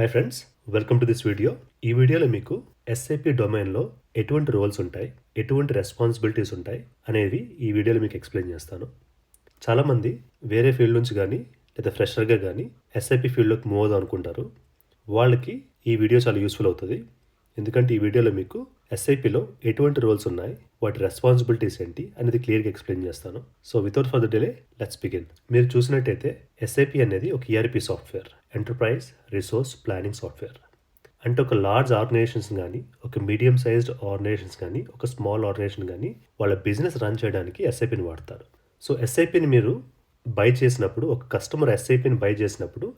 Hi friends welcome to this video ఈ వీడియోలో మీకు ఎస్ఐపి డొమైన్లో ఎటువంటి రోల్స్ ఉంటాయి ఎటువంటి రెస్పాన్సిబిలిటీస్ ఉంటాయి అనేవి ఈ వీడియోలో మీకు ఎక్స్ప్లెయిన్ చేస్తాను. చాలామంది వేరే ఫీల్డ్ నుంచి కానీ లేదా ఫ్రెషర్గా కానీ ఎస్ఐపి ఫీల్డ్లోకి మూవ్ అవుదాం అనుకుంటారు. వాళ్ళకి ఈ వీడియో చాలా యూస్ఫుల్ అవుతుంది. ఎందుకంటే ఈ వీడియోలో మీకు ఎస్ఐపిలో ఎటువంటి రోల్స్ ఉన్నాయి వాటి రెస్పాన్సిబిలిటీస్ ఏంటి అనేది క్లియర్గా ఎక్స్ప్లెయిన్ చేస్తాను. So without for delay let's begin మీరు చూసినట్టయితే ఎస్ఐపి అనేది ఒక ERP software enterprise resource planning software అంటే ఒక లార్జ్ ఆర్గనైజేషన్స్ కానీ ఒక మీడియం సైజ్డ్ ఆర్గనైజేషన్స్ కానీ ఒక స్మాల్ ఆర్గనైజేషన్ కానీ వాళ్ళ బిజినెస్ రన్ చేయడానికి ఎస్ఐపిని వాడతారు. సో ఎస్ఐపిని మీరు బై చేసినప్పుడు ఒక కస్టమర్ ఎస్ఐపిని బై చేసినప్పుడు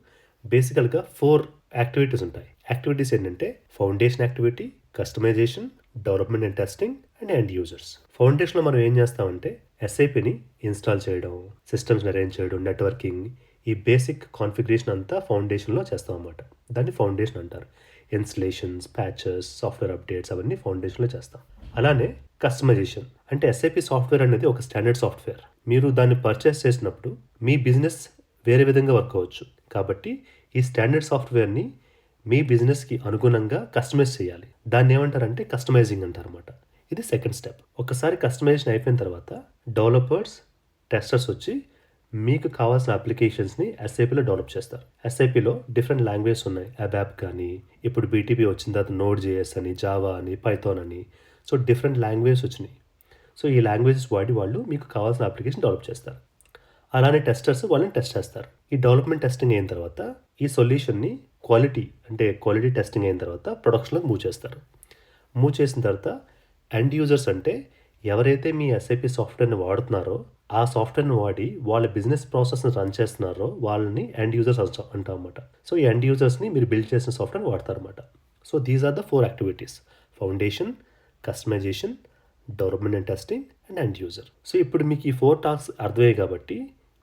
బేసికల్గా ఫోర్ యాక్టివిటీస్ ఉంటాయి. యాక్టివిటీస్ ఏంటంటే foundation activity customization development and testing and end users ఫౌండేషన్లో మనం ఏం చేస్తామంటే ఎస్ఐపిని ఇన్స్టాల్ చేయడం సిస్టమ్స్ని అరేంజ్ చేయడం నెట్వర్కింగ్ ఈ బేసిక్ కాన్ఫిగరేషన్ అంతా ఫౌండేషన్లో చేస్తాం అన్నమాట దాన్ని ఫౌండేషన్ అంటారు. ఇన్స్టలేషన్స్ ప్యాచెస్ సాఫ్ట్వేర్ అప్డేట్స్ అవన్నీ ఫౌండేషన్లో చేస్తాం. అలానే కస్టమైజేషన్ అంటే ఎస్ఐపి సాఫ్ట్వేర్ అనేది ఒక స్టాండర్డ్ సాఫ్ట్వేర్ మీరు దాన్ని పర్చేస్ చేసినప్పుడు మీ బిజినెస్ వేరే విధంగా వర్క్ అవ్వచ్చు. కాబట్టి ఈ స్టాండర్డ్ సాఫ్ట్వేర్ని మీ బిజినెస్కి అనుగుణంగా కస్టమైజ్ చేయాలి. దాన్ని ఏమంటారంటే కస్టమైజింగ్ అంటారు అనమాట ఇది సెకండ్ స్టెప్. ఒకసారి కస్టమైజేషన్ అయిపోయిన తర్వాత డెవలపర్స్ టెస్టర్స్ వచ్చి మీకు కావాల్సిన అప్లికేషన్స్ని ఎస్ఐపిలో డెవలప్ చేస్తారు. ఎస్ఐపిలో డిఫరెంట్ లాంగ్వేజెస్ ఉన్నాయి. అబాప్ కానీ ఇప్పుడు బీటీపీ వచ్చిన తర్వాత నోడ్ జేఎస్ అని జావా అని పైథాన్ అని. సో డిఫరెంట్ లాంగ్వేజెస్ వచ్చినాయి. సో ఈ లాంగ్వేజెస్ వాడి వాళ్ళు మీకు కావాల్సిన అప్లికేషన్ డెవలప్ చేస్తారు. అలానే టెస్టర్స్ వాళ్ళని టెస్ట్ చేస్తారు. ఈ డెవలప్మెంట్ టెస్టింగ్ అయిన తర్వాత ఈ సొల్యూషన్ని క్వాలిటీ అంటే క్వాలిటీ టెస్టింగ్ అయిన తర్వాత ప్రొడక్షన్లోకి మూవ్ చేస్తారు. మూవ్ చేసిన తర్వాత ఎండ్ యూజర్స్ అంటే ఎవరైతే మీ ఎస్ఐపి సాఫ్ట్వేర్ని వాడుతున్నారో ఆ సాఫ్ట్వేర్ని వాడి వాళ్ళ బిజినెస్ ప్రాసెస్ని రన్ చేస్తున్నారో వాళ్ళని ఎండ్ యూజర్స్ అంటాం అనమాట సో ఈ ఎండ్ యూజర్స్ని మీరు బిల్డ్ చేసిన సాఫ్ట్వేర్ని వాడతారన్నమాట. So these are the four activities foundation customization development and testing and end user so ఇప్పుడు మీకు ఈ ఫోర్ టాస్క్ అర్థమయ్యాయి కాబట్టి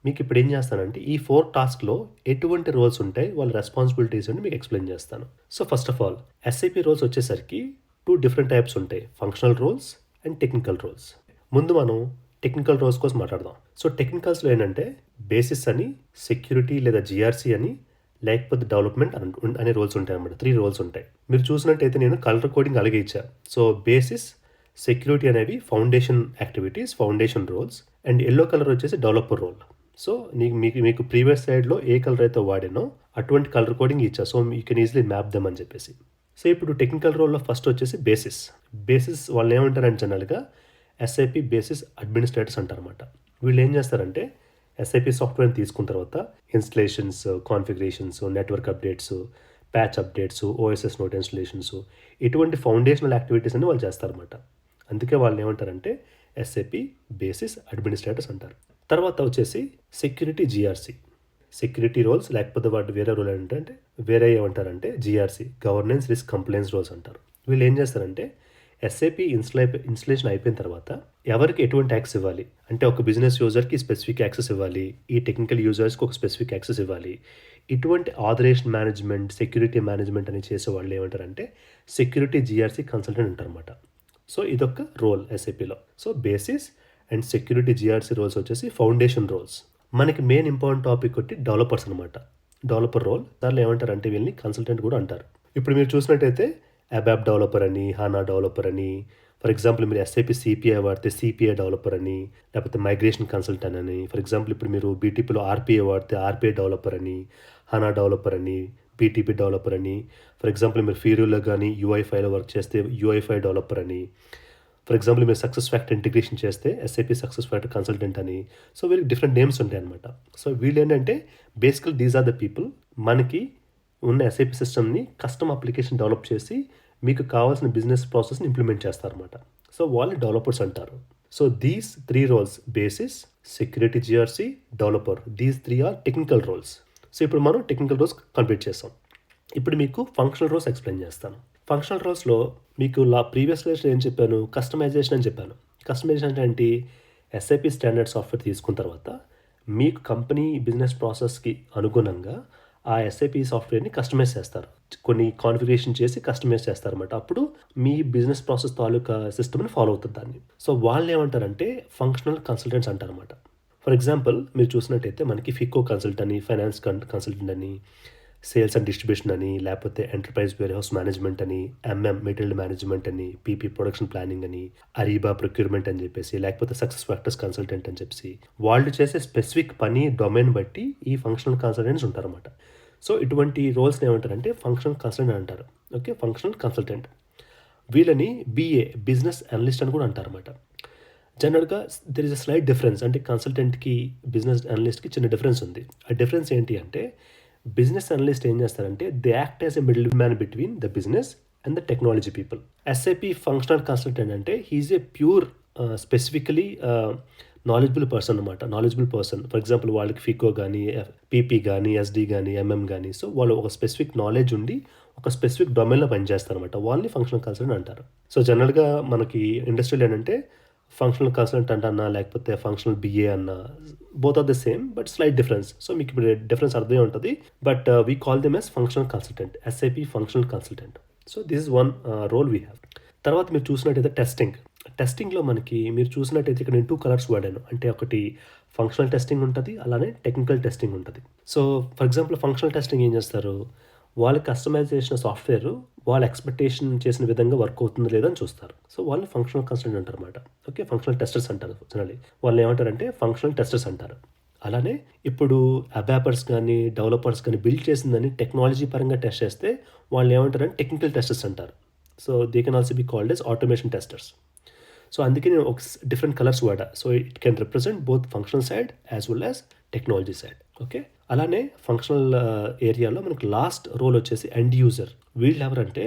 మీకు ఇప్పుడు ఏం చేస్తానంటే ఈ ఫోర్ టాస్క్లో ఎటువంటి రోల్స్ ఉంటాయి వాళ్ళ రెస్పాన్సిబిలిటీస్ అని మీకు ఎక్స్ప్లెయిన్ చేస్తాను. So first of all SAP roles వచ్చేసరికి టూ డిఫరెంట్ టైప్స్ ఉంటాయి functional roles and technical roles. ముందు మనం టెక్నికల్ రోల్స్ కోసం మాట్లాడదాం. సో టెక్నికల్స్లో ఏంటంటే బేసిస్ అని సెక్యూరిటీ లేదా జిఆర్సీ అని లేకపోతే డెవలప్మెంట్ అనే రోల్స్ ఉంటాయి అన్నమాట త్రీ రోల్స్ ఉంటాయి. మీరు చూసినట్టయితే నేను కలర్ కోడింగ్ అలాగే ఇచ్చాను సో బేసిస్ సెక్యూరిటీ అనేవి foundation activities foundation roles and yellow colour వచ్చేసి డెవలపర్ రోల్. సో నీకు మీకు మీకు ప్రీవియస్ సైడ్లో ఏ కలర్ అయితే వాడినో అటువంటి కలర్ కోడింగ్ ఇచ్చా. So you can easily map them అని చెప్పేసి. సో ఇప్పుడు టెక్నికల్ రోల్లో ఫస్ట్ వచ్చేసి బేసిస్. బేసిస్ వాళ్ళు ఏమంటారంటే జనరల్గా ఎస్ఐపి బేసిస్ అడ్మినిస్ట్రేటర్స్ అంటారనమాట వీళ్ళు ఏం చేస్తారంటే ఎస్ఐపి సాఫ్ట్వేర్ని తీసుకున్న తర్వాత installations configurations network updates patch updates OSS note installations ఇటువంటి ఫౌండేషనల్ యాక్టివిటీస్ అని వాళ్ళు చేస్తారన్నమాట. అందుకే వాళ్ళు ఏమంటారంటే ఎస్ఏపి బేసిస్ అడ్మినిస్ట్రేటర్స్ అంటారు. తర్వాత వచ్చేసి సెక్యూరిటీ జిఆర్సీ సెక్యూరిటీ రోల్స్ లేకపోతే వాటి వేరే రోల్ ఏంటంటే వేరే ఏమంటారంటే GRC governance risk compliance roles అంటారు. వీళ్ళు ఏం చేస్తారంటే ఎస్ఏపి ఇన్స్టలై ఇన్స్టలేషన్ అయిపోయిన తర్వాత ఎవరికి ఎటువంటి యాక్సెస్ ఇవ్వాలి? అంటే ఒక బిజినెస్ యూజర్కి స్పెసిఫిక్ యాక్సెస్ ఇవ్వాలి ఈ టెక్నికల్ యూజర్స్కి ఒక స్పెసిఫిక్ యాక్సెస్ ఇవ్వాలి. ఇటువంటి ఆథరేషన్ మేనేజ్మెంట్ సెక్యూరిటీ మేనేజ్మెంట్ అని చేసే వాళ్ళు ఏమంటారంటే సెక్యూరిటీ జిఆర్సీ కన్సల్టెంట్ అంటారన్నమాట. సో ఇదొక role ఎస్ఐపిలో so basis and security GRC roles వచ్చేసి ఫౌండేషన్ రోల్స్. మనకి మెయిన్ ఇంపార్టెంట్ టాపిక్ ఒకటి డెవలపర్స్ అనమాట డెవలపర్ రోల్ దానిలో ఏమంటారు అంటే వీళ్ళని కన్సల్టెంట్ కూడా అంటారు. ఇప్పుడు మీరు చూసినట్టయితే అబాబ్ డెవలపర్ అని హానా డెవలపర్ అని ఫర్ ఎగ్జాంపుల్ మీరు ఎస్ఐపి సిపిఐ వాడితే సిపిఐ డెవలపర్ అని లేకపోతే మైగ్రేషన్ కన్సల్టెంట్ అని ఫర్ ఎగ్జాంపుల్ ఇప్పుడు మీరు బీటీపీలో ఆర్పిఐ వాడితే ఆర్పిఐ డెవలపర్ అని హానా డెవలపర్ అని పీటీపీ డెవలపర్ అని. ఫర్ ఎగ్జాంపుల్ మీరు ఫీరూలో కానీ యూఐఫైలో వర్క్ చేస్తే యూఐఫై డెవలపర్ అని. ఫర్ ఎగ్జాంపుల్ మీరు సక్సెస్ ఫ్యాక్టర్ ఇంటిగ్రేషన్ చేస్తే ఎస్ఐపి సక్సెస్ ఫ్యాక్టర్ కన్సల్టెంట్ అని. సో వీళ్ళకి డిఫరెంట్ నేమ్స్ ఉంటాయి అనమాట సో వీళ్ళు ఏంటంటే basically these are the people మనకి ఉన్న ఎస్ఐపి సిస్టమ్ని కస్టమ్ అప్లికేషన్ డెవలప్ చేసి మీకు కావాల్సిన బిజినెస్ ప్రాసెస్ని ఇంప్లిమెంట్ చేస్తారనమాట సో వాళ్ళు డెవలపర్స్ అంటారు. So these three roles basis security GRC developer these three are technical roles so ఇప్పుడు మనం టెక్నికల్ రోల్స్ కంప్లీట్ చేస్తాం. ఇప్పుడు మీకు ఫంక్షనల్ రోల్స్ ఎక్స్ప్లెయిన్ చేస్తాను. ఫంక్షనల్ రోల్స్లో మీకు లా ప్రీవియస్ క్లాస్లో ఏం చెప్పాను? కస్టమైజేషన్ అని చెప్పాను. కస్టమైజేషన్ అంటే ఏంటి? ఎస్ఐపి స్టాండర్డ్ సాఫ్ట్వేర్ తీసుకున్న తర్వాత మీకు కంపెనీ బిజినెస్ ప్రాసెస్కి అనుగుణంగా ఆ ఎస్ఐపి సాఫ్ట్వేర్ని కస్టమైజ్ చేస్తారు. కొన్ని కాన్ఫిగరేషన్ చేసి కస్టమైజ్ చేస్తారన్నమాట. అప్పుడు మీ బిజినెస్ ప్రాసెస్ తాలూకా సిస్టమ్ని ఫాలో అవుతుంది దాన్ని. సో వాళ్ళు ఏమంటారంటే ఫంక్షనల్ కన్సల్టెంట్స్ అంటారన్నమాట. ఫర్ ఎగ్జాంపుల్ మీరు చూసినట్టయితే మనకి ఫికో కన్సల్ట్ అని ఫైనాన్స్ కన్సల్టెంట్ అని సేల్స్ అండ్ డిస్ట్రిబ్యూషన్ అని లేకపోతే ఎంటర్ప్రైజ్ వేర్ హౌస్ మేనేజ్మెంట్ అని ఎంఎం మెటీరియల్ మేనేజ్మెంట్ అని పీపీ ప్రొడక్షన్ ప్లానింగ్ అని అరీబా ప్రొక్యూర్మెంట్ అని చెప్పేసి లేకపోతే సక్సెస్ ఫ్యాక్టర్స్ కన్సల్టెంట్ అని చెప్పేసి వాళ్ళు చేసే స్పెసిఫిక్ పని డొమైన్ బట్టి ఈ ఫంక్షనల్ కన్సల్టెంట్స్ ఉంటారన్నమాట. సో ఇటువంటి రోల్స్ని ఏమంటారంటే ఫంక్షనల్ కన్సల్టెంట్ అంటారు. ఓకే ఫంక్షనల్ కన్సల్టెంట్ వీళ్ళని బీఏ బిజినెస్ అనలిస్ట్ అని కూడా అంటారన్నమాట. జనరల్గా there is a slight difference అంటే కన్సల్టెంట్కి బిజినెస్ అనలిస్ట్కి చిన్న డిఫరెన్స్ ఉంది. ఆ డిఫరెన్స్ ఏంటి అంటే బిజినెస్ అనలిస్ట్ ఏం చేస్తారంటే they act as a middle man between the business and the technology people SAP functional consultant అంటే he's a pure specifically knowledgeable person అనమాట నాలెడ్జబుల్ పర్సన్ ఫర్ ఎగ్జాంపుల్ వాళ్ళకి ఫికో కానీ పీపీ కానీ SD కానీ MM కానీ so వాళ్ళు ఒక specific knowledge ఉండి ఒక స్పెసిఫిక్ డొమైన్లో పనిచేస్తారు అనమాట వాళ్ళని ఫంక్షనల్ కన్సల్టెంట్ అంటారు. సో జనరల్గా మనకి ఇండస్ట్రీలో ఏంటంటే ఫంక్షనల్ కన్సల్టెంట్ అన్నా లేకపోతే ఫంక్షనల్ బిఏ అన్నా both are the same but slight difference so మీకు ఇప్పుడు డిఫరెన్స్ అర్థమే ఉంటుంది. But we call them as functional consultant SAP functional consultant so this is one role we have తర్వాత మీరు చూసినట్టయితే టెస్టింగ్ టెస్టింగ్లో మనకి మీరు చూసినట్టయితే ఇక్కడ నేను టూ కలర్స్ వాడాను. అంటే ఒకటి ఫంక్షనల్ టెస్టింగ్ ఉంటుంది అలానే టెక్నికల్ టెస్టింగ్ ఉంటుంది. So for example functional testing ఏం చేస్తారు? వాళ్ళు కస్టమైజ్ చేసిన సాఫ్ట్వేర్ వాళ్ళ ఎక్స్పెక్టేషన్ చేసిన విధంగా వర్క్ అవుతుందో లేదని చూస్తారు. సో వాళ్ళు ఫంక్షనల్ కన్సల్టెంట్ అంటారు అనమాట ఓకే ఫంక్షనల్ టెస్టర్స్ అంటారు జనరలీ వాళ్ళు ఏమంటారంటే ఫంక్షనల్ టెస్టర్స్ అంటారు. అలానే ఇప్పుడు అబాపర్స్ కానీ డెవలపర్స్ కానీ బిల్డ్ చేసిందని టెక్నాలజీ పరంగా టెస్ట్ చేస్తే వాళ్ళు ఏమంటారంటే టెక్నికల్ టెస్టర్స్ అంటారు. So they can also be called as automation testers so అందుకే నేను ఒక డిఫరెంట్ కలర్స్ వాడా. So it can represent both functional side as well as technology side okay అలానే ఫంక్షనల్ ఏరియాలో uh, మనకు లాస్ట్ రోల్ వచ్చేసి end user వీళ్ళు ఎవరంటే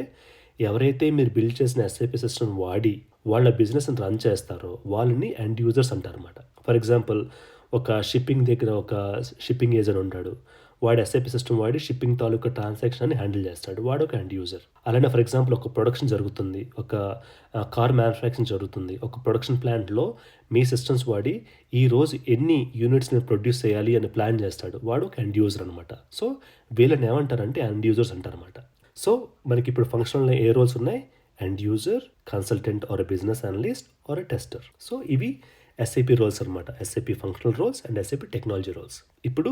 ఎవరైతే మీరు బిల్డ్ చేసిన ఎస్ఐపి సిస్టమ్ వాడి వాళ్ళ బిజినెస్ని రన్ చేస్తారో వాళ్ళని ఎండ్ యూజర్స్ అంటారు అనమాట ఫర్ ఎగ్జాంపుల్ ఒక షిప్పింగ్ దగ్గర ఒక షిప్పింగ్ ఏజెంట్ ఉంటాడు. వాడు ఎస్ఐపి సిస్టమ్ వాడి షిప్పింగ్ తాలూకా ట్రాన్సాక్షన్ అని హ్యాండిల్ చేస్తాడు. వాడు ఒక ఎండ్ యూజర్ అలానే ఫర్ ఎగ్జాంపుల్ ఒక ప్రొడక్షన్ జరుగుతుంది. ఒక కార్ మ్యానుఫ్యాక్చరింగ్ జరుగుతుంది. ఒక ప్రొడక్షన్ ప్లాంట్లో మీ సిస్టమ్స్ వాడి ఈ రోజు ఎన్ని యూనిట్స్ని ప్రొడ్యూస్ చేయాలి అని ప్లాన్ చేస్తాడు. వాడు ఒక ఎండ్ యూజర్ అనమాట సో వీళ్ళని ఏమంటారంటే ఎండ్ యూజర్స్ అంటారనమాట సో మనకి ఇప్పుడు ఫంక్షన్లో ఏ రోల్స్ ఉన్నాయి? End user consultant or business analyst or a tester so ఇవి ఎస్ఐపి రోల్స్ అనమాట SAP functional roles and SAP technology roles ఇప్పుడు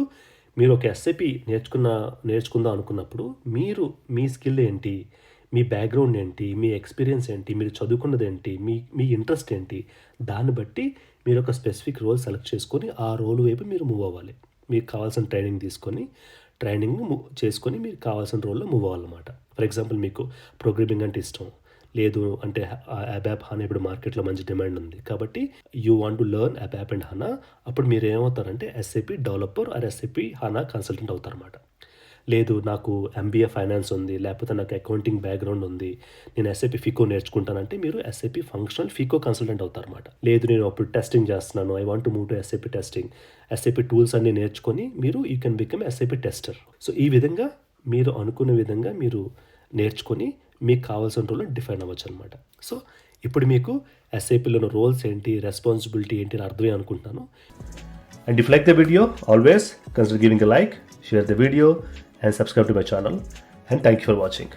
మీరు ఒక ఎస్ఐపి నేర్చుకున్న నేర్చుకుందాం అనుకున్నప్పుడు మీరు మీ స్కిల్ ఏంటి? మీ బ్యాక్గ్రౌండ్ ఏంటి? మీ ఎక్స్పీరియన్స్ ఏంటి? మీరు చదువుకున్నది ఏంటి? మీ మీ ఇంట్రెస్ట్ ఏంటి? దాన్ని బట్టి మీరు ఒక స్పెసిఫిక్ రోల్ సెలెక్ట్ చేసుకొని ఆ రోల్ వైపు మీరు మూవ్ అవ్వాలి. మీకు కావాల్సిన ట్రైనింగ్ తీసుకొని ట్రైనింగ్ మూవ్ చేసుకొని మీకు కావాల్సిన రోల్లో మూవ్ అవ్వాలన్నమాట. ఫర్ ఎగ్జాంపుల్ మీకు ప్రోగ్రామింగ్ అంటే ఇష్టం. లేదు అంటే అబ్యాప్ హానా ఇప్పుడు మార్కెట్లో మంచి డిమాండ్ ఉంది. కాబట్టి you want to learn ABAP and HANA. అప్పుడు మీరు ఏమవుతారంటే SAP developer or SAP HANA consultant అవుతారన్నమాట. లేదు నాకు ఎంబీఏ ఫైనాన్స్ ఉంది లేకపోతే నాకు అకౌంటింగ్ బ్యాక్గ్రౌండ్ ఉంది నేను ఎస్ఐపి ఫికో నేర్చుకుంటానంటే మీరు ఎస్ఐపి ఫంక్షనల్ ఫికో కన్సల్టెంట్ అవుతారన్నమాట. లేదు నేను అప్పుడు టెస్టింగ్ చేస్తున్నాను I want to move to SAP testing SAP tools అన్ని నేర్చుకొని మీరు you can become SAP tester so ఈ విధంగా మీరు అనుకునే విధంగా మీరు నేర్చుకొని మీకు కావాల్సిన రోల్ని డిఫైన్ అవ్వచ్చు అనమాట సో ఇప్పుడు మీకు ఎస్ఐపిలో రోల్స్ ఏంటి రెస్పాన్సిబిలిటీ ఏంటి అని అర్థమే అనుకుంటున్నాను. And if like the video always consider giving a like share the video and subscribe to my channel. And thank you for watching.